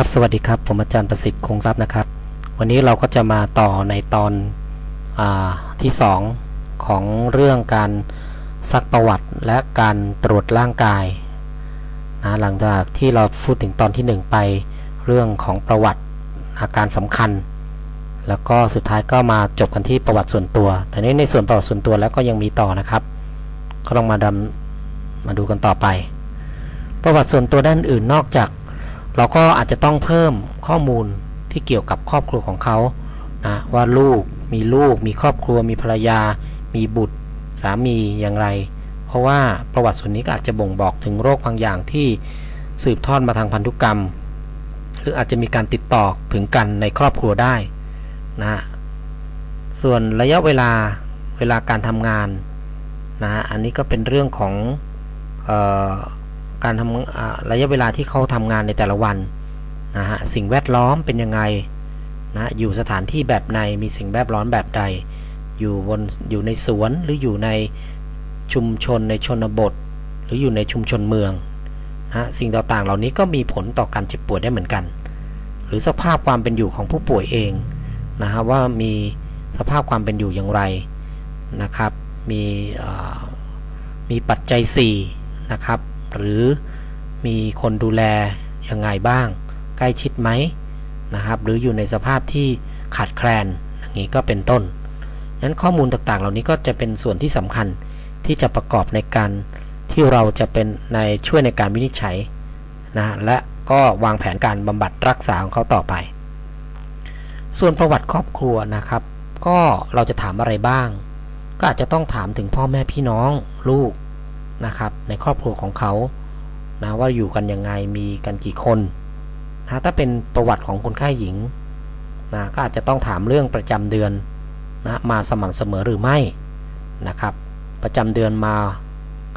ครับสวัสดีครับ ผมอาจารย์ประสิทธิ์คงทรัพย์นะครับ วันนี้เราก็จะมาต่อในตอนอที่ 2 ของเรื่องการซักประวัติและการตรวจร่างกายนะหลังจากที่เราพูดถึงตอนที่ 1 ไปเรื่องของประวัติอาการสำคัญ แล้วก็สุดท้ายก็มาจบกันที่ประวัติส่วนตัว แต่นี้ในส่วนประวัติส่วนตัวแล้วก็ยังมีต่อนะครับ ก็ลองมาดำมาดูกันต่อไป ประวัติส่วนตัวด้านอื่นนอกจาก เราก็อาจจะต้องเพิ่มข้อมูลที่เกี่ยวกับครอบครัวของเขานะว่าลูกมีลูก มีครอบครัว มีภรรยา มีบุตรสามีอย่างไร เพราะว่าประวัติส่วนนี้ก็อาจจะบ่งบอกถึงโรคบางอย่างที่สืบทอดมาทางพันธุกรรม หรืออาจจะมีการติดต่อถึงกันในครอบครัวได้นะส่วนระยะเวลาเวลาการทำงานนะฮะอันนี้ก็เป็นเรื่องของเออ การทำระยะเวลาที่เขาทำงานในแต่ละวันนะฮะสิ่งแวดล้อมเป็นยังไงนะอยู่สถานที่แบบในมีสิ่งแวดล้อมแบบใด อยู่บนอยู่ในสวนหรืออยู่ในชุมชนในชนบท หรืออยู่ในชุมชนเมืองนะสิ่งต่างๆ เหล่านี้ก็มีผลต่อการเจ็บป่วยได้เหมือนกัน หรือสภาพความเป็นอยู่ของผู้ป่วยเองนะฮะว่ามีสภาพความเป็นอยู่อย่างไรนะครับ มีมีปัจจัย4นะครับ หรือมีคนดูแลยังไงบ้าง ใกล้ชิดไหมนะครับ หรืออยู่ในสภาพที่ขาดแคลนอย่างนี้ก็เป็นต้นนั้นข้อมูลต่างๆ เหล่านี้ก็จะเป็นส่วนที่สำคัญที่จะประกอบในการที่เราจะเป็นในช่วยในการวินิจฉัยนะและก็วางแผนการบำบัดรักษาของเขาต่อไป ส่วนประวัติครอบครัวนะครับ ก็เราจะถามอะไรบ้าง ก็อาจจะต้องถามถึงพ่อแม่พี่น้องลูก นะครับ ในครอบครัวของเขานะว่าอยู่กันยังไงมีกันกี่คนนะถ้าเป็นประวัติของคนไข้หญิงนะก็อาจจะต้องถามเรื่องประจำเดือนนะมาสม่ำเสมอหรือไม่นะครับ ประจำเดือนมา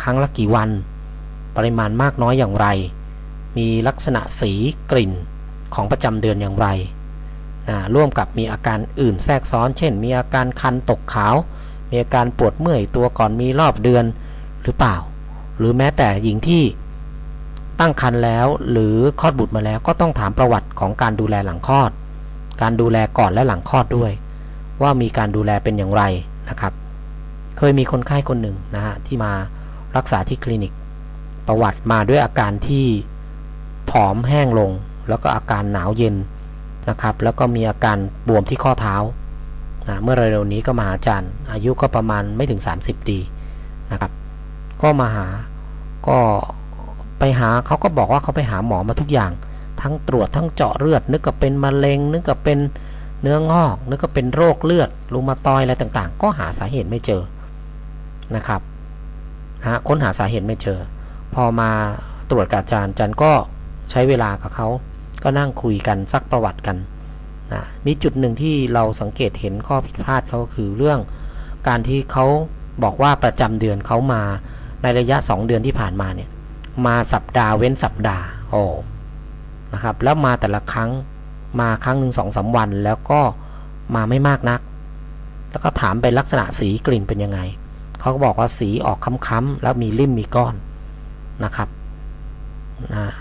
ครั้งละกี่วัน ปริมาณมากน้อยอย่างไร มีลักษณะสีกลิ่นของประจำเดือนอย่างไรนะร่วมกับมีอาการอื่นแทรกซ้อน เช่น มีอาการคันตกขาว มีอาการปวดเมื่อยตัวก่อนมีรอบเดือนหรือเปล่า หรือแม้แต่หญิงที่ตั้งครรภ์แล้วหรือคลอดบุตรมาแล้วก็ต้องถามประวัติของการดูแลหลังคลอด การดูแลก่อนและหลังคลอดด้วย ว่ามีการดูแลเป็นอย่างไรนะครับ เคยมีคนไข้คนหนึ่งนะฮะที่มารักษาที่คลินิก ประวัติมาด้วยอาการที่ผอมแห้งลง แล้วก็อาการหนาวเย็นนะครับ แล้วก็มีอาการบวมที่ข้อเท้านะเมื่อเร็วๆนี้ก็มาหาอาจารย์ อายุก็ประมาณไม่ถึง 30ปีนะครับ ก็มาหา ก็ไปหาเขาก็บอกว่าเขาไปหาหมอมาทุกอย่าง ทั้งตรวจทั้งเจาะเลือด นึกว่าเป็นมะเร็ง นึกว่าเป็นเนื้องอก นึกว่าเป็นโรคเลือดรูมาตอยอะไรต่างๆ ก็หาสาเหตุไม่เจอนะครับหาค้นหาสาเหตุไม่เจอ พอมาตรวจกับอาจารย์อาจารย์ก็ใช้เวลากับเขาก็นั่งคุยกันซักประวัติกันนะมีจุดหนึ่งที่เราสังเกตเห็นข้อผิดพลาดเขาคือเรื่องการที่เขาบอกว่าประจำเดือนเขามา ในระยะ 2 เดือนที่ผ่านมาเนี่ยมาสัปดาห์เว้นสัปดาห์โอ้นะครับแล้วมาแต่ละครั้งมาครั้งหนึ่งสองสาวัน แล้วก็มาไม่มากนัก แล้วก็ถามไปลักษณะสีกลิ่นเป็นยังไงเขาก็บอกว่าสีออกค้ำๆแล้วมีริ่มมีก้อนนะครับนะ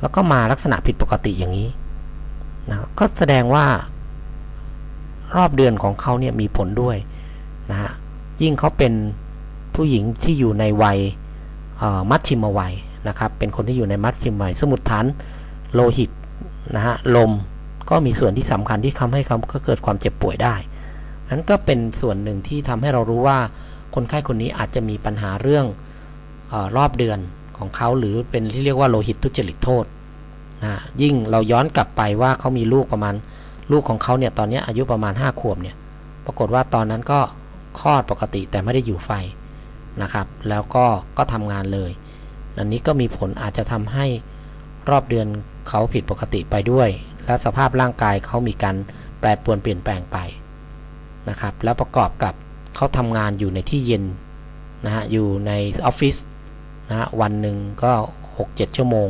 แล้วก็มาลักษณะผิดปกติอย่างนี้นะก็แสดงว่ารอบเดือนของเขาเนี่ยมีผลด้วยนะฮะยิ่งเขาเป็น ผู้หญิงที่อยู่ในวัยมัชชิมวัยนะครับ เป็นคนที่อยู่ในมัชชิมวัย สมุดฐานโลหิตนะฮะลมก็มีส่วนที่สำคัญที่ทำให้เขาเกิดความเจ็บป่วยได้นั้นก็เป็นส่วนหนึ่งที่ทำให้เรารู้ว่าคนไข้คนนี้อาจจะมีปัญหาเรื่องอรอบเดือนของเขาหรือเป็นที่เรียกว่าโลหิตทุจริตโทษนะยิ่งเราย้อนกลับไปว่าเขามีลูกประมาณลูกของเขาเนี่ยตอนนี้อายุประมาณ 5 ขวบเนี่ยปรากฏว่าตอนนั้นก็คลอดปกติแต่ไม่ได้อยู่ไฟ นะครับ แล้วก็ก็ทำงานเลย อันนี้ก็มีผลอาจจะทำให้รอบเดือนเขาผิดปกติไปด้วย และสภาพร่างกายเขามีการแปรปรวนเปลี่ยนแปลงไปนะครับ แล้วประกอบกับเขาทำงานอยู่ในที่เย็นนะฮะอยู่ในออฟฟิศนะฮะวันหนึ่งก็ 6-7 ชั่วโมง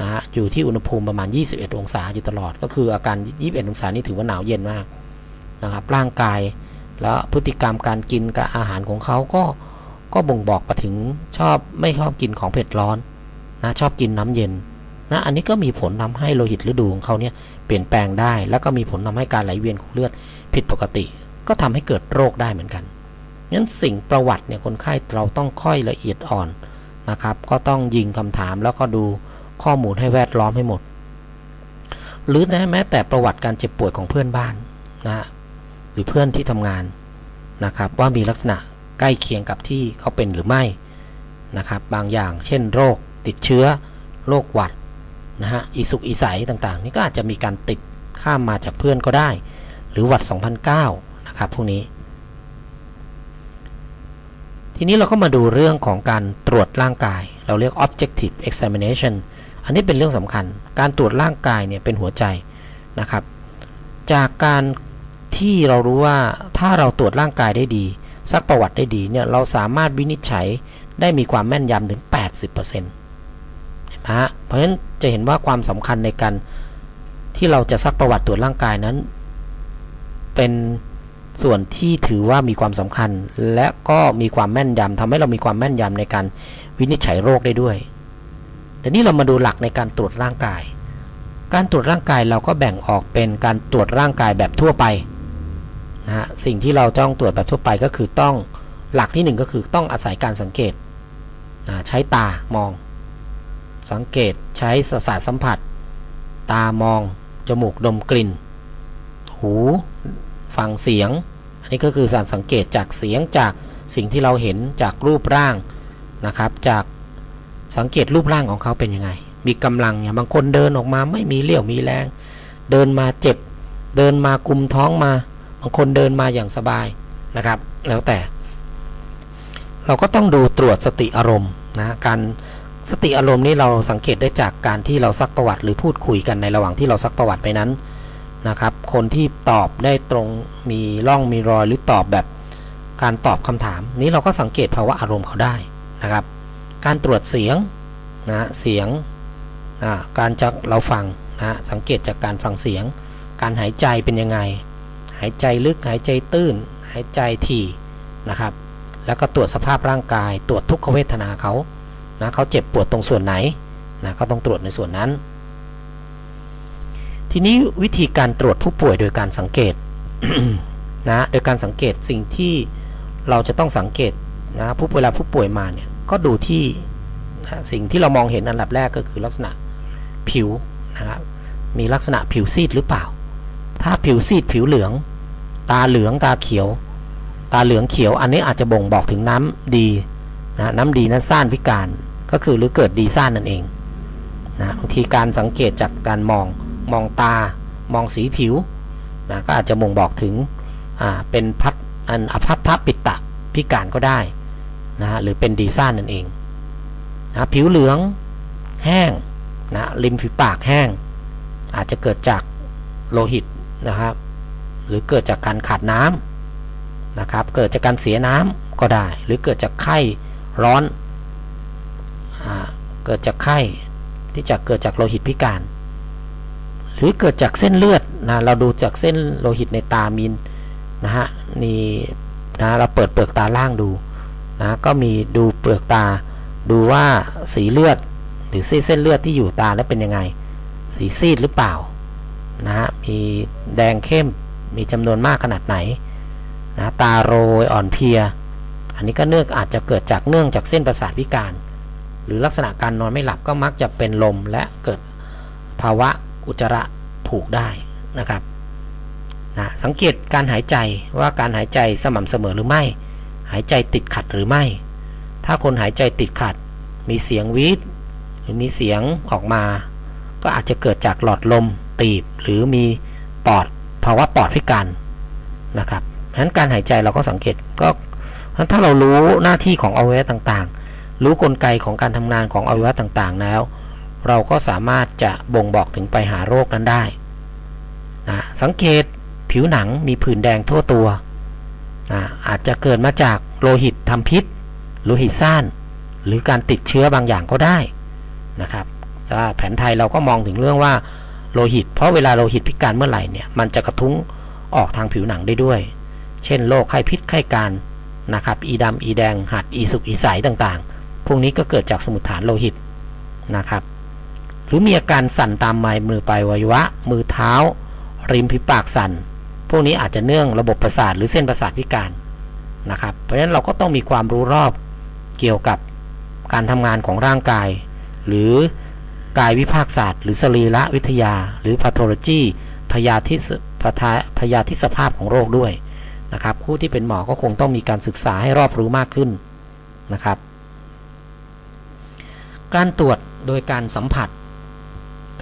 นะฮะอยู่ที่อุณหภูมิประมาณ 21 องศาอยู่ตลอด ก็คืออาการ 21 องศานี่ถือว่าหนาวเย็นมากนะครับร่างกายแล้วพฤติกรรมการกินกับอาหารของเขาก็ ก็บ่งบอกไปถึงชอบไม่ชอบกินของเผ็ดร้อนนะชอบกินน้ำเย็นนะอันนี้ก็มีผลทำให้โลหิตฤดูของเขาเนี่ยเปลี่ยนแปลงได้ แล้วก็มีผลทำให้การไหลเวียนของเลือดผิดปกติ ก็ทำให้เกิดโรคได้เหมือนกันงั้นสิ่งประวัติเนี่ยคนไข้เราต้องค่อยละเอียดอ่อนนะครับ ก็ต้องยิงคำถามแล้วก็ดูข้อมูลให้แวดล้อมให้หมด หรือแม้แต่ประวัติการเจ็บป่วยของเพื่อนบ้านนะฮะหรือเพื่อนที่ทำงานนะครับว่ามีลักษณะ ใกล้เคียงกับที่เขาเป็นหรือไม่นะครับบางอย่างเช่นโรคติดเชื้อโรคหวัดนะฮะอีสุกอีใสต่างๆ นี่ก็อาจจะมีการติดข้ามมาจากเพื่อนก็ได้ หรือหวัด 2009 นะครับพวกนี้ ทีนี้เราก็มาดูเรื่องของการตรวจร่างกาย เราเรียก objective examination อันนี้เป็นเรื่องสำคัญ การตรวจร่างกายเนี่ยเป็นหัวใจนะครับ จากการที่เรารู้ว่าถ้าเราตรวจร่างกายได้ดี ซักประวัติได้ดีเนี่ยเราสามารถวินิจฉัยได้มีความแม่นยำถึง 80%เห็นไหมฮะเพราะฉะนั้นจะเห็นว่าความสำคัญในการที่เราจะซักประวัติตรวจร่างกายนั้น เป็นส่วนที่ถือว่ามีความสำคัญ และก็มีความแม่นยำทำให้เรามีความแม่นยำในการวินิจฉัยโรคได้ด้วย แต่นี้เรามาดูหลักในการตรวจร่างกาย การตรวจร่างกายเราก็แบ่งออกเป็นการตรวจร่างกายแบบทั่วไป นะฮะสิ่งที่เราต้องตรวจแบบทั่วไปก็คือต้องหลักที่ 1 ก็คือต้องอาศัยการสังเกตนะใช้ตามอง สังเกตใช้สสารสัมผัส ตามอง จมูกดมกลิ่น หูฟังเสียง อันนี้ก็คือสารสังเกตจากเสียงจากสิ่งที่เราเห็นจากรูปร่างนะครับ จากสังเกตรูปร่างของเขาเป็นยังไง มีกำลังอย่างบางคนเดินออกมาไม่มีเลี้ยวมีแรง เดินมาเจ็บ เดินมากุมท้องมา บางคนเดินมาอย่างสบายนะครับ แล้วแต่ เราก็ต้องดูตรวจสติอารมณ์นะการสติอารมณ์นี้เราสังเกตได้จากการที่เราซักประวัติหรือพูดคุยกันในระหว่างที่เราซักประวัติไปนั้นนะครับ คนที่ตอบได้ตรงมีร่องมีรอยหรือตอบแบบการตอบคำถาม นี้เราก็สังเกตภาวะอารมณ์เขาได้นะครับ การตรวจเสียงนะเสียงนะการจะเราฟังนะสังเกตจากการฟังเสียง การหายใจเป็นยังไง หายใจลึกหายใจตื้น หายใจถี่นะครับ แล้วก็ตรวจสภาพร่างกาย ตรวจทุกขเวทนาเขานะเขาเจ็บปวดตรงส่วนไหนนะก็ต้องตรวจในส่วนนั้น ทีนี้วิธีการตรวจผู้ป่วยโดยการสังเกตนะโดยการสังเกตสิ่งที่เราจะต้องสังเกตนะผู้เวลาผู้ป่วยมาเนี่ยก็ดูที่สิ่งที่เรามองเห็นอันดับแรกก็คือลักษณะผิวนะครับมีลักษณะผิวซีดหรือเปล่า ถ้าผิวซีดผิวเหลือง ตาเหลืองตาเขียว ตาเหลืองเขียว อันนี้อาจจะบ่งบอกถึงน้ำดีนะน้ำดีนั้นซ่านพิการก็คือหรือเกิดดีซ่านนั่นเองนะบางทีการสังเกตจากการมองมองตามองสีผิวนะก็อาจจะบ่งบอกถึงอ่าเป็นพัดอันอภัททปิตะพิการก็ได้นะหรือเป็นดีซ่านนั่นเองนะผิวเหลืองแห้งนะริมฝีปากแห้ง อาจจะเกิดจากโลหิต นะครับ หรือเกิดจากการขาดน้ำนะครับ เกิดจากการเสียน้ำก็ได้ หรือเกิดจากไข้ร้อน เกิดจากไข้ที่จะเกิดจากโลหิตพิการ หรือเกิดจากเส้นเลือดนะเราดูจากเส้นโลหิตในตามีนนะฮะนี่นะเราเปิดเปลือกตาล่างดูนะก็มีดูเปลือกตาดูว่าสีเลือดหรือเส้นเลือดที่อยู่ตาแล้วเป็นยังไง สีซีดหรือเปล่า นะฮะมีแดงเข้มมีจำนวนมากขนาดไหนนะตาโรยอ่อนเพลีย อันนี้ก็เนื่องอาจจะเกิดจากเนื่องจากเส้นประสาทพิการ หรือลักษณะการนอนไม่หลับก็มักจะเป็นลมและเกิดภาวะอุจจาระผูกได้นะครับนะสังเกตการหายใจว่าการหายใจสม่ำเสมอหรือไม่ หายใจติดขัดหรือไม่ ถ้าคนหายใจติดขัด มีเสียงวีดหรือมีเสียงออกมา ก็อาจจะเกิดจากหลอดลม ตีบหรือมีปอดภาวะปอดพิการนะครับฉะนั้นการหายใจเราก็สังเกตก็ถ้าเรารู้หน้าที่ของอวัยวะต่างๆ รู้กลไกของการทำงานของอวัยวะต่างๆแล้ว เราก็สามารถจะบ่งบอกถึงไปหาโรคนั้นได้นะสังเกตผิวหนังมีผื่นแดงทั่วตัวอาจจะเกิดมาจากโลหิตทำพิษโลหิตซ่านหรือการติดเชื้อบางอย่างก็ได้นะครับแผนไทยเราก็มองถึงเรื่องว่า โลหิต เพราะเวลาโลหิตพิการเมื่อไหร่เนี่ยมันจะกระทุ้งออกทางผิวหนังได้ด้วย เช่นโรคไข้พิษไข้การนะครับอีดำอีแดง หัดอีสุกอีใสต่างๆ พวกนี้ก็เกิดจากสมุดฐานโลหิตนะครับ หรือมีอาการสั่นตามไมมือปลายวัยวะ มือเท้า ริมฝีปากสั่น พวกนี้อาจจะเนื่องระบบประสาทหรือเส้นประสาทพิการนะครับ เพราะฉะนั้นเราก็ต้องมีความรู้รอบเกี่ยวกับการทำงานของร่างกาย หรือ กายวิภาคศาสตร์ หรือสรีระวิทยา หรือ pathology พยาธิสพยาธิสภาพของโรคด้วยนะครับผู้ที่เป็นหมอก็คงต้องมีการศึกษาให้รอบรู้มากขึ้นนะครับ การตรวจโดยการสัมผัส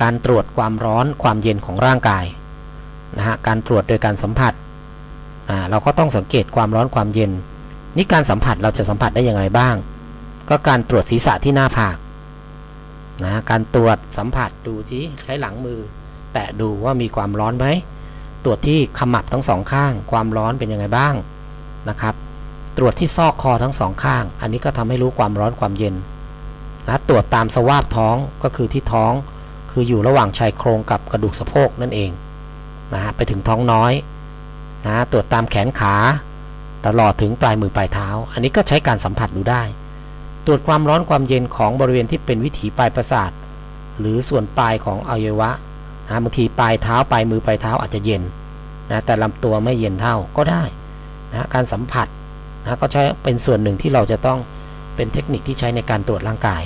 การตรวจความร้อนความเย็นของร่างกายนะฮะการตรวจโดยการสัมผัสอ่าเราก็ต้องสังเกตความร้อนความเย็น นี่การสัมผัสเราจะสัมผัสได้อย่างไรบ้าง ก็การตรวจศีรษะที่หน้าผาก นะการตรวจสัมผัสดูที่ใช้หลังมือ แตะดูว่ามีความร้อนไหมตรวจที่ขมับทั้งสองข้าง ความร้อนเป็นยังไงบ้างนะครับ ตรวจที่ซอกคอทั้งสองข้าง อันนี้ก็ทำให้รู้ความร้อนความเย็นนะตรวจตามสวาบท้องก็คือที่ท้องคืออยู่ระหว่างชายโครงกับกระดูกสะโพกนั่นเองนะฮะไปถึงท้องน้อยนะตรวจตามแขนขา ตลอดถึงปลายมือปลายเท้า อันนี้ก็ใช้การสัมผัสดูได้ ตรวจความร้อนความเย็นของบริเวณที่เป็นวิถีปลายประสาท หรือส่วนปลายของอวัยวะนะบางทีปลายเท้าปลายมือปลายเท้าอาจจะเย็นนะแต่ลำตัวไม่เย็นเท่าก็ได้นะการสัมผัสนะก็ใช้เป็นส่วนหนึ่งที่เราจะต้องเป็นเทคนิคที่ใช้ในการตรวจร่างกาย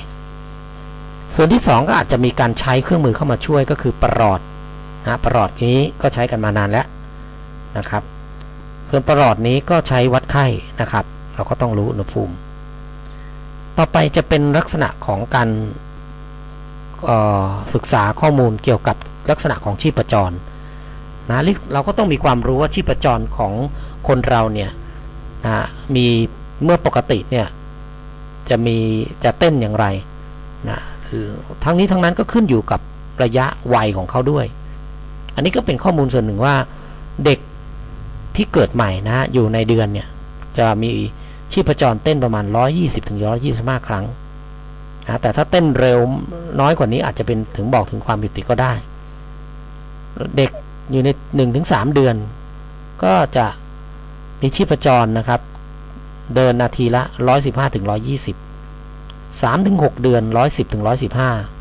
ส่วนที่ 2 ก็อาจจะมีการใช้เครื่องมือเข้ามาช่วยก็คือประหลอดนะประหลอดนี้ก็ใช้กันมานานแล้วนะครับ ส่วนประหลอดนี้ก็ใช้วัดไข้นะครับ เราก็ต้องรู้อุณหภูมิ ต่อไปจะเป็นลักษณะของการศึกษาข้อมูลเกี่ยวกับลักษณะของชีพจรนะเราก็ต้องมีความรู้ว่าชีพจรของคนเราเนี่ยนะมีเมื่อปกติเนี่ยจะมีจะเต้นอย่างไรนะทั้งนี้ทั้งนั้นก็ขึ้นอยู่กับระยะวัยของเขาด้วย อันนี้ก็เป็นข้อมูลส่วนหนึ่งว่าเด็กที่เกิดใหม่นะอยู่ในเดือนเนี่ยจะมี ชีพจรเต้นประมาณ 120ถึง125 ครั้งนะแต่ถ้าเต้นเร็วน้อยกว่านี้อาจจะเป็นถึงบอกถึงความผิดปกติก็ได้ เด็กอยู่ใน 1-3 เดือน ก็จะมีชีพจรนะครับ เดินนาทีละ 115ถึง120 3ถึง6เดือน 110ถึง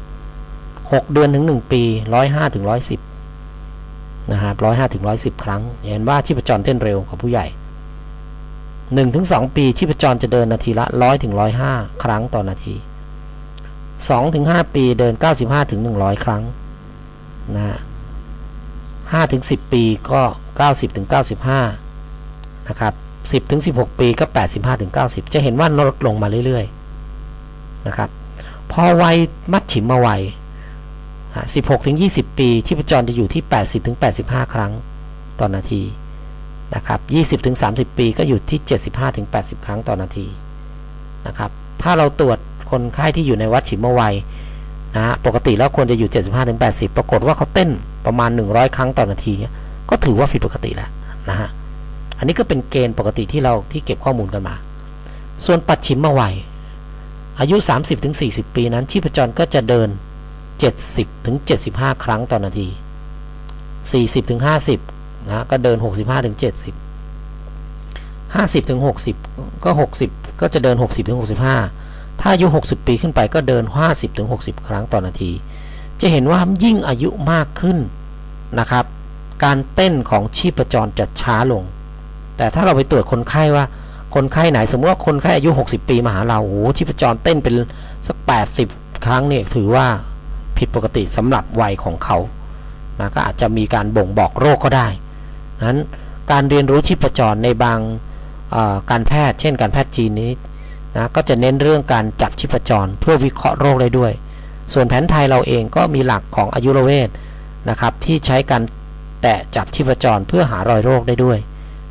115 6 เดือนถึง 1 ปี 105ถึง110นะครับ105ถึง110 ครั้ง เห็นว่าชีพจรเต้นเร็วกว่าผู้ใหญ่ 1ถึง2ปีชีพจรจะเดินนาทีละ 100ถึง105 ครั้งต่อนาที2ถึง5ปีเดิน 95ถึง100 ครั้งนะฮะ5ถึง10 ปีก็ 90ถึง95 นะครับ 10ถึง16 ปีก็ 85ถึง90 จะเห็นว่าลดลงมาเรื่อยๆนะครับพอวัยมัดฉิมมาวัย16ถึง20 ปีชีพจรจะอยู่ที่ 80ถึง85 ครั้งต่อนาที นะครับ20ถึง30 ปีก็อยู่ที่ 75ถึง80 ครั้งต่อนาทีนะครับถ้าเราตรวจคนไข้ที่อยู่ในวัดฉิมวัยนะปกติแล้วควรจะอยู่ 75-80 ปรากฏว่าเขาเต้นประมาณ 100 ครั้งต่อนาทีก็ถือว่าผิดปกติแล้วนะฮะอันนี้ก็เป็นเกณฑ์ปกติที่เราที่เก็บข้อมูลกันมา ส่วนปัดชิมมาวัยอายุ 30-40 ปีนั้นชีพจรก็จะเดิน 70-75 ครั้งต่อนาที 40-50 นะ ก็เดิน 65-70 50-60 ก็ 60 ก็จะเดิน 60-65 ถ้าอายุ 60 ปีขึ้นไปก็เดิน 50-60 ครั้งต่อนาที จะเห็นว่ายิ่งอายุมากขึ้นนะครับ การเต้นของชีพจรจะช้าลง แต่ถ้าเราไปตรวจคนไข้ว่าคนไข้ไหนสมมติว่าคนไข้อายุ 60 ปีมาหาเราโอ้ชีพจรเต้นเป็นสัก 80 ครั้งเนี่ยถือว่าผิดปกติสำหรับวัยของเขานะก็อาจจะมีการบ่งบอกโรคก็ได้ นั้นการเรียนรู้ชีพจรในบางการแพทย์ เช่น การแพทย์จีนนี้นะก็จะเน้นเรื่องการจับชีพจร เพื่อวิเคราะห์โรคได้ด้วย ส่วนแผนไทยเราเองก็มีหลักของอายุรเวทนะครับที่ใช้การแตะจับชีพจรเพื่อหารอยโรคได้ด้วย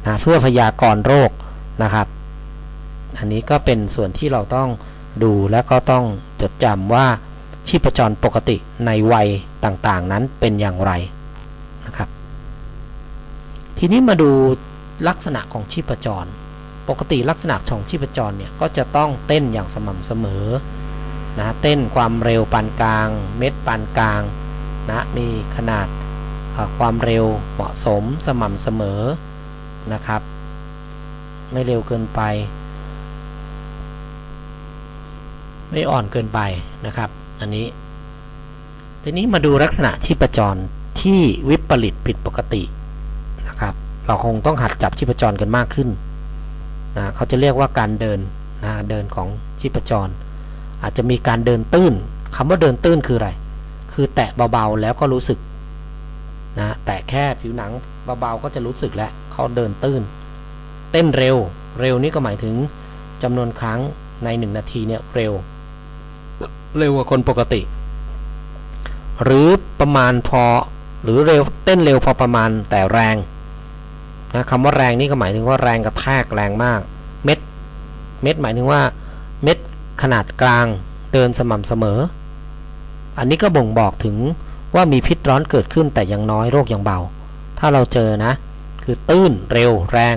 นะเพื่อพยากรณ์โรคนะครับ อันนี้ก็เป็นส่วนที่เราต้องดูและก็ต้องจดจำว่าชีพจรปกติในวัยต่างๆ นั้นเป็นอย่างไร ทีนี้มาดูลักษณะของชีพจร ปกติลักษณะของชีพจรเนี่ยก็จะต้องเต้นอย่างสม่ำเสมอนะเต้นความเร็วปานกลาง เม็ดปานกลางนะมีขนาดความเร็วเหมาะสมสม่ำเสมอนะครับ ไม่เร็วเกินไป ไม่อ่อนเกินไปนะครับ อันนี้ ทีนี้มาดูลักษณะชีพจรที่วิปริตผิดปกติ เราคงต้องหัดจับชีพจรกันมากขึ้นนะเขาจะเรียกว่าการเดินนะเดินของชีพจร อาจจะมีการเดินตื้นคำว่าเดินตื้นคืออะไร คือแตะเบาๆแล้วก็รู้สึกนะแตะแค่ผิวหนังเบาๆก็จะรู้สึกแล้วเขาเดินตื้น เต้นเร็ว เร็วนี่ก็หมายถึงจำนวนครั้งในหนึ่งนาทีเนี่ยเร็ว เร็วกว่าคนปกติ หรือประมาณพอหรือเร็วเต้นเร็วพอประมาณแต่แรง นะคำว่าแรงนี่ก็หมายถึงว่าแรงกระแทกแรงมาก เม็ด เม็ดหมายถึงว่าเม็ดขนาดกลางเดินสม่ำเสมอ อันนี้ก็บ่งบอกถึงว่ามีพิษร้อนเกิดขึ้นแต่ยังน้อยโรคยังเบา ถ้าเราเจอนะ คือตื้นเร็วแรง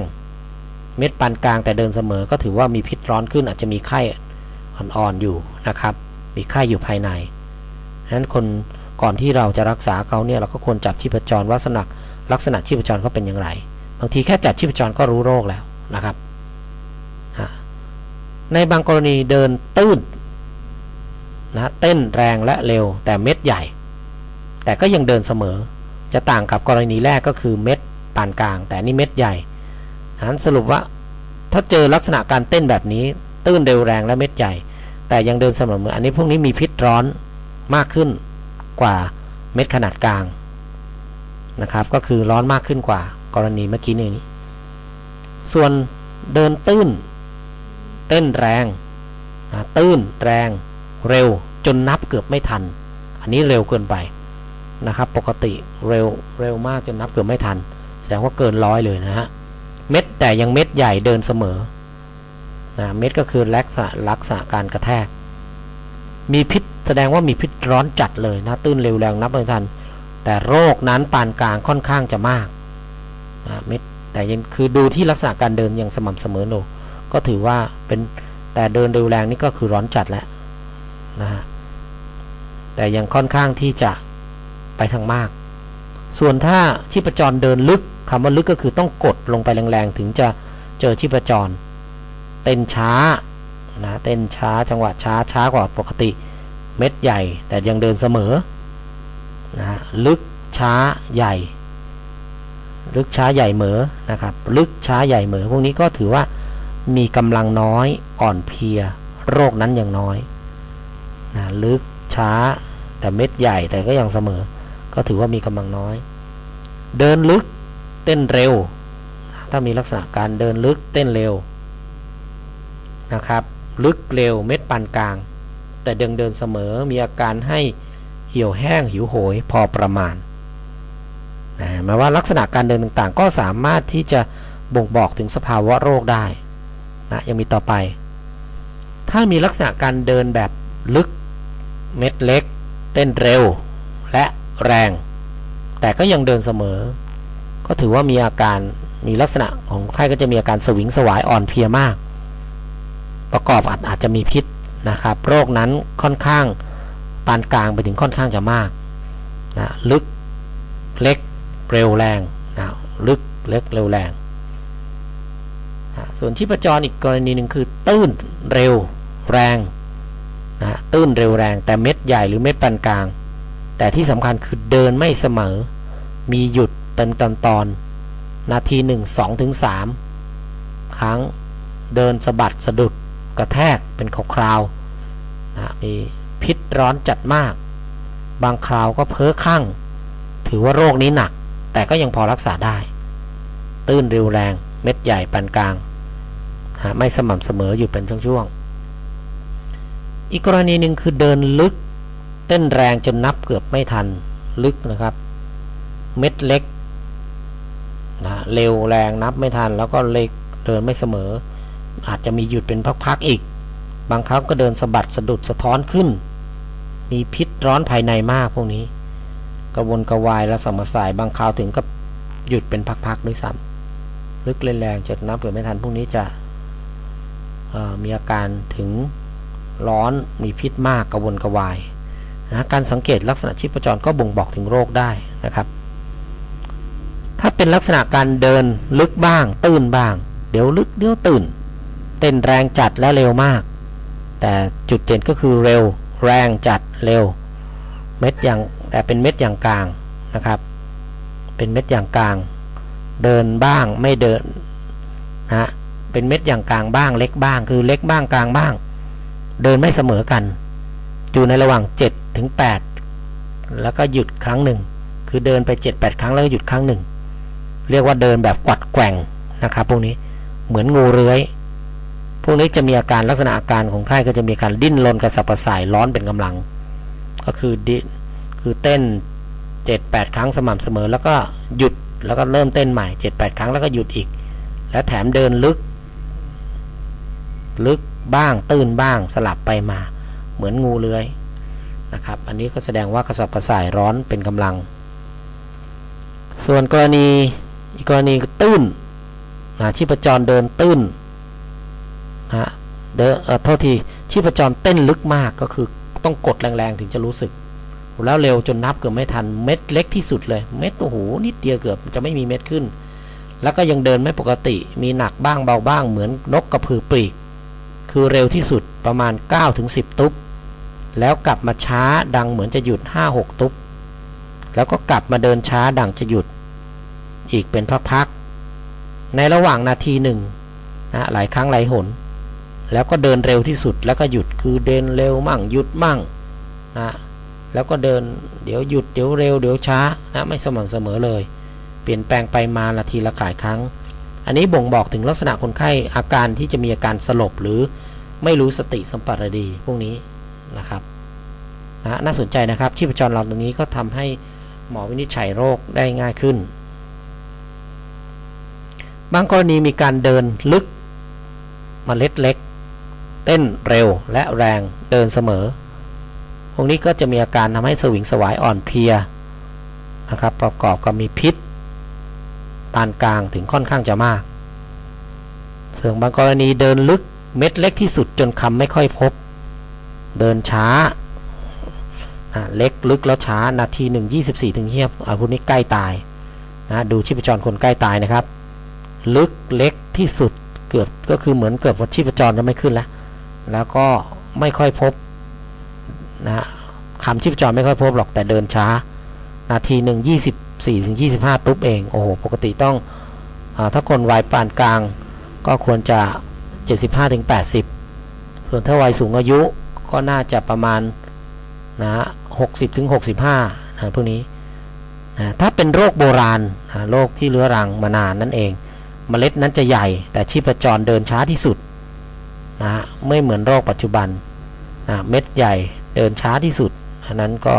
เม็ดปานกลางแต่เดินเสมอ ก็ถือว่ามีพิษร้อนขึ้นอาจจะมีไข้อ่อนๆอยู่นะครับ มีไข้อยู่ภายในฉะนั้นคนก่อนที่เราจะรักษาเขาเนี่ยเราก็ควรจับชีพจรว่าลักลักษณะชีพจรเขาเป็นอย่างไร บางทีแค่จับชีพจรก็รู้โรคแล้วนะครับ ในบางกรณีเดินตื้นนะเต้นแรงและเร็วแต่เม็ดใหญ่ แต่ก็ยังเดินเสมอ จะต่างกับกรณีแรกก็คือเม็ดปานกลาง แต่นี่เม็ดใหญ่ฉะนั้นสรุปว่าถ้าเจอลักษณะการเต้นแบบนี้ ตื้นเร็วแรงและเม็ดใหญ่ แต่ยังเดินเสมออันนี้พวกนี้มีพิษร้อนมากขึ้นกว่าเม็ดขนาดกลางนะครับก็คือร้อนมากขึ้นกว่า กรณีเมื่อกี้นี้ ส่วนเดินตื้น เต้นแรง ตื้นแรงเร็วจนนับเกือบไม่ทัน อันนี้เร็วเกินไปนะครับ ปกติเร็วเร็วมากจนนับเกือบไม่ทัน แสดงว่าเกินร้อยเลยนะฮะ เม็ดแต่ยังเม็ดใหญ่เดินเสมอนะเม็ดก็คือลักษณะลักษณะการกระแทก มีพิษแสดงว่ามีพิษร้อนจัดเลยนะตื้นเร็วแรงนับไม่ทัน แต่โรคนั้นปานกลางค่อนข้างจะมาก เม็ดแต่ยังคือดูที่ลักษณะการเดินยังสม่ำเสมอโนก็ถือว่าเป็นแต่เดินเร็วแรงนี่ก็คือร้อนจัดแล้วนะฮะแต่ยังค่อนข้างที่จะไปทางมาก ส่วนถ้าชีพจรเดินลึกคำว่าลึกก็คือต้องกดลงไปแรงๆถึงจะเจอชีพจร เต้นช้านะเต้นช้าจังหวะช้าช้ากว่าปกติ เม็ดใหญ่แต่ยังเดินเสมอนะลึกช้าใหญ่ ลึกช้าใหญ่เหมอนะครับ ลึกช้าใหญ่เหมอพวกนี้ก็ถือว่ามีกำลังน้อยอ่อนเพลีย โรคนั้นอยังน้อยนะลึกช้าแต่เม็ดใหญ่แต่ก็ยังเสมอ ก็ถือว่ามีกำลังน้อย เดินลึกเต้นเร็ว ถ้ามีลักษณะการเดินลึกเต้นเร็วนะครับ ลึกเร็วเม็ดปานกลาง แต่เดินเดินเสมอมีอาการให้เหี่ยวแห้งหิวโหยพอประมาณ มาว่าลักษณะการเดินต่างๆ ก็สามารถที่จะบ่งบอกถึงสภาวะโรคได้นะยังมีต่อไป ถ้ามีลักษณะการเดินแบบลึกเม็ดเล็ก เต้นเร็ว และแรง แต่ก็ยังเดินเสมอ ก็ถือว่ามีอาการมีลักษณะของไข้ก็จะมีอาการสวิงสวายอ่อนเพลียมาก ประกอบอาจอาจจะมีพิษนะครับ โรคนั้นค่อนข้างปานกลางไปถึงค่อนข้างจะมากนะลึกเล็ก เร็วแรงนะลึกเล็กเร็วแรงนะส่วนที่ประจรอีกกรณีหนึ่งคือตื้นเร็วแรงนะตื้นเร็วแรง แต่เม็ดใหญ่หรือเม็ดปานกลาง แต่ที่สำคัญคือเดินไม่เสมอ มีหยุดเตอนตอนตอนนาทีหนึ่งสองถึงสามครั้งเดินสะบัดสะดุดกระแทกเป็นคราวนะมีพิษร้อนจัดมาก บางคราวก็เพ้อข้างถือว่าโรคนี้หนัก แต่ก็ยังพอรักษาได้ ตื้นเร็วแรงเม็ดใหญ่ปานกลางไม่สม่ำเสมออยู่เป็นช่วงๆ อีกกรณีหนึ่งคือเดินลึก เต้นแรงจนนับเกือบไม่ทันลึกนะครับ เม็ดเล็กนะเร็วแรงนับไม่ทัน แล้วก็เล็กเดินไม่เสมอ อาจจะมีหยุดเป็นพักๆอีก บางครั้งก็เดินสะบัดสะดุดสะท้อนขึ้น มีพิษร้อนภายในมากพวกนี้ กระวนกระวายและสมสายบางคราวถึงกับหยุดเป็นพักๆด้วยซ้ำลึกแรงจนนับเกือไม่ทันพวกนี้จะมีอาการถึงร้อนมีพิษมากกระวนกระวายนะการสังเกตลักษณะชีพจรก็บ่งบอกถึงโรคได้นะครับ ถ้าเป็นลักษณะการเดินลึกบ้าง ตื้นบ้าง เดี๋ยวลึกเดี๋ยวตื่น เต้นแรงจัดและเร็วมาก แต่จุดเด่นก็คือเร็ว แรงจัดเร็ว เม็ดอย่าง แต่เป็นเม็ดอย่างกลางนะครับ เป็นเม็ดอย่างกลาง เดินบ้างไม่เดินนะเป็นเม็ดอย่างกลางบ้างเล็กบ้าง คือเล็กบ้างกลางบ้าง เดินไม่เสมอกัน อยู่ในระหว่าง7ถึง8แล้วก็หยุดครั้งหนึ่ง คือเดินไป 7-8 ครั้งแล้วก็หยุดครั้งหนึ่ง เรียกว่าเดินแบบกวัดแกว่งนะครับพวกนี้เหมือนงูเลื้อยพวกนี้จะมีอาการลักษณะอาการของไข้ก็จะมีการดิ้นรนกระสับกระส่ายร้อนเป็นกำลัง ก็คือดิ้น คือเต้น 7-8 ครั้งสม่ำเสมอ แล้วก็หยุดแล้วก็เริ่มเต้นใหม่ 7-8 ครั้งแล้วก็หยุดอีก และแถมเดินลึก ลึกบ้างตื้นบ้างสลับไปมา เหมือนงูเลื้อยนะครับ อันนี้ก็แสดงว่ากระสับกระส่ายร้อนเป็นกำลัง ส่วนกรณีอีกกรณีตื้นนะชีพจรเดินตื้นนะเดินเออโทษทีชีพจรเต้นลึกมากก็คือต้องกดแรงๆ ถึงจะรู้สึก แล้วเร็วจนนับเกือบไม่ทันเม็ดเล็กที่สุดเลย เม็ดโอ้โหนิดเดียวเกือบจะไม่มีเม็ดขึ้น แล้วก็ยังเดินไม่ปกติมีหนักบ้างเบาบ้างเหมือนนกกระพือปลีก คือเร็วที่สุดประมาณ 9-10 ตุ๊บ แล้วกลับมาช้าดังเหมือนจะหยุด 5-6 ตุ๊บ แล้วก็กลับมาเดินช้าดังจะหยุด อีกเป็นพักๆในระหว่างนาทีหนึ่งนะหลายครั้งหลายหน แล้วก็เดินเร็วที่สุดแล้วก็หยุดคือเดินเร็วมั่งหยุดมั่งนะ แล้วก็เดินเดี๋ยวหยุดเดี๋ยวเร็วเดี๋ยวช้านะไม่สม่ำเสมอเลย เปลี่ยนแปลงไปมานาทีละหลายครั้ง อันนี้บ่งบอกถึงลักษณะคนไข้อาการที่จะมีอาการสลบหรือไม่รู้สติสัมปชัญญะพวกนี้นะครับนะน่าสนใจนะครับชีพจรเราตรงนี้ก็ทำให้หมอวินิจฉัยโรคได้ง่ายขึ้น บางกรณีมีการเดินลึกมเมล็ดเล็ก เต้นเร็วและแรงเดินเสมอ พวกนี้ก็จะมีอาการทำให้สวิงสวายอ่อนเพลียนะครับประกอบกับมีพิษปานกลางถึงค่อนข้างจะมากส่วนบางกรณีเดินลึกเม็ดเล็กที่สุดจนคำไม่ค่อยพบ เดินช้าเล็กลึกแล้วช้านาทีหนึ่งยี่สิบสี่ถึงเฮียบอาพวกนี้ใกล้ตายนะดูชีพจรคนใกล้ตายนะครับ ลึกเล็กที่สุดเกือบก็คือเหมือนเกือบว่าชีพจรจะไม่ขึ้นแล้ว แล้วก็ไม่ค่อยพบ นะคำชีพจรไม่ค่อยพบหรอกแต่เดินช้า นาทีหนึ่งยี่สิบสี่ถึงยี่สิบห้าตุ๊บเอง โอ้โห ปกติต้องอถ้าคนวัยปานกลางก็ควรจะ 75ถึง80 ส่วนถ้าวัยสูงอายุก็น่าจะประมาณนะ60ถึง65นะพวกนี้นะถ้าเป็นโรคโบราณนะโรคที่เรื้อรังมานานนั่นเองเมล็ดนั้นจะใหญ่ แต่ชีพจรเดินช้าที่สุดนะไม่เหมือนโรคปัจจุบันนะเม็ดใหญ่ เดินช้าที่สุด อันนั้นก็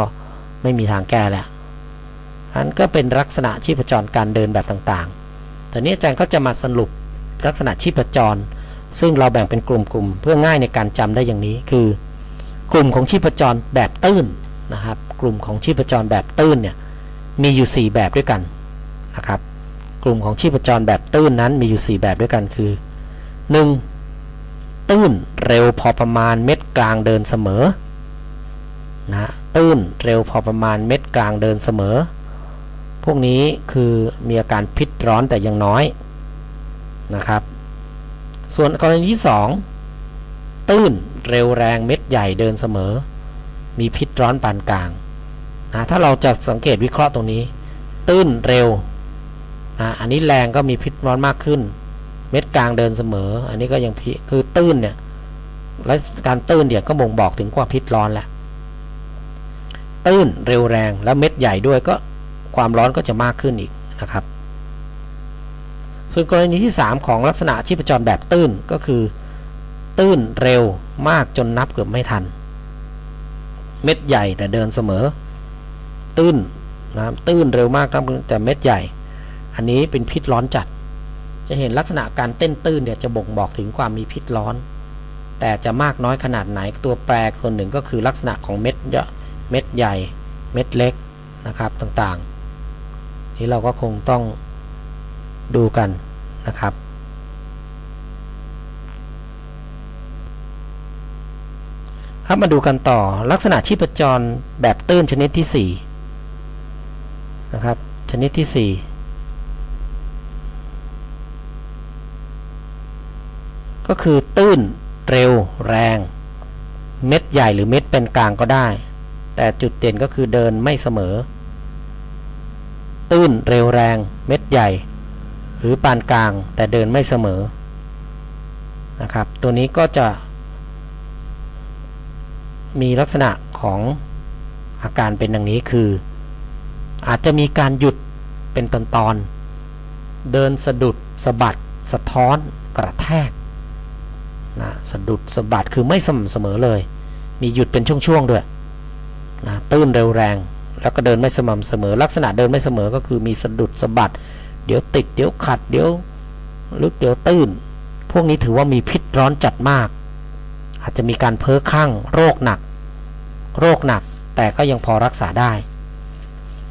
ไม่มีทางแก้แล้วอันก็เป็นลักษณะชีพจรการเดินแบบต่างๆแต่นี้อาจารย์ก็จะมาสรุปลักษณะชีพจร ซึ่งเราแบ่งเป็นกลุ่มๆเพื่อง่ายในการจำได้อย่างนี้คือ กลุ่มของชีพจรแบบตื้นนะครับ กลุ่มของชีพจรแบบตื้นเนี่ยมีอยู่ 4 แบบด้วยกันนะครับ กลุ่มของชีพจรแบบตื้นนั้นมีอยู่ 4 แบบด้วยกันคือ 1. ตื้นเร็วพอประมาณเม็ดกลางเดินเสมอ นะตื้นเร็วพอประมาณเม็ดกลางเดินเสมอ พวกนี้คือมีอาการพิษร้อนแต่ยังน้อยนะครับ ส่วนกรณีที่ 2 ตื้นเร็วแรงเม็ดใหญ่เดินเสมอ มีพิษร้อนปานกลางนะถ้าเราจะสังเกตวิเคราะห์ตรงนี้ ตื้นเร็วนะอันนี้แรงก็มีพิษร้อนมากขึ้น เม็ดกลางเดินเสมอ อันนี้ก็ยังพิคือตื้นเนี่ยและการตื้นเนี่ยก็บ่งบอกถึงความพิษร้อนแหล้ว ตื้นเร็วแรงแล้วเม็ดใหญ่ด้วยก็ความร้อนก็จะมากขึ้นอีกนะครับ ส่วนกรณีที่ 3 ของลักษณะชีพจรแบบตื้นก็คือ ตื้นเร็วมากจนนับเกือบไม่ทัน เม็ดใหญ่แต่เดินเสมอ ตื้นนะตื้นเร็วมากครับแต่เม็ดใหญ่ อันนี้เป็นพิษร้อนจัด จะเห็นลักษณะการเต้นตื้นเนี่ยจะบ่งบอกถึงความมีพิษร้อน แต่จะมากน้อยขนาดไหนตัวแปรคนหนึ่งก็คือลักษณะของเม็ดเยอะ เม็ดใหญ่ เม็ดเล็กนะครับต่างๆ นี่เราก็คงต้องดูกันนะครับ ครับมาดูกันต่อลักษณะชีพจรแบบตื้นชนิดที่ 4 นะครับ ชนิดที่ 4ก็คือตื้นเร็วแรง เม็ดใหญ่หรือเม็ดเป็นกลางก็ได้ แต่จุดเด่นก็คือเดินไม่เสมอ ตื้นเร็วแรงเม็ดใหญ่ หรือปานกลางแต่เดินไม่เสมอนะครับ ตัวนี้ก็จะมีลักษณะของอาการเป็นดังนี้คือ อาจจะมีการหยุดเป็นตอนๆเดินสะดุดสะบัด สะท้อนกระแทกนะสะดุดสะบัดคือไม่สม่ำเสมอเลย มีหยุดเป็นช่วงๆด้วย ตื้นเร็วแรง แล้วก็เดินไม่สม่ำเสมอ ลักษณะเดินไม่เสมอก็คือมีสะดุดสะบัด เดี๋ยวติดเดี๋ยวขัดเดี๋ยวลึกเดี๋ยวตื้น พวกนี้ถือว่ามีพิษร้อนจัดมาก อาจจะมีการเพ้อข้างโรคหนัก โรคหนักแต่ก็ยังพอรักษาได้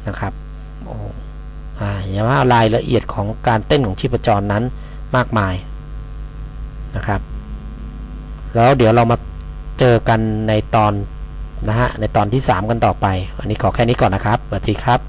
นะครับโอ้อ่าอย่าว่ารายละเอียดของการเต้นของชีพจรนั้นมากมายนะครับ แล้วเดี๋ยวเรามาเจอกันในตอน นะฮะในตอนที่ 3 กันต่อไป วันนี้ขอแค่นี้ก่อนนะครับสวัสดีครับ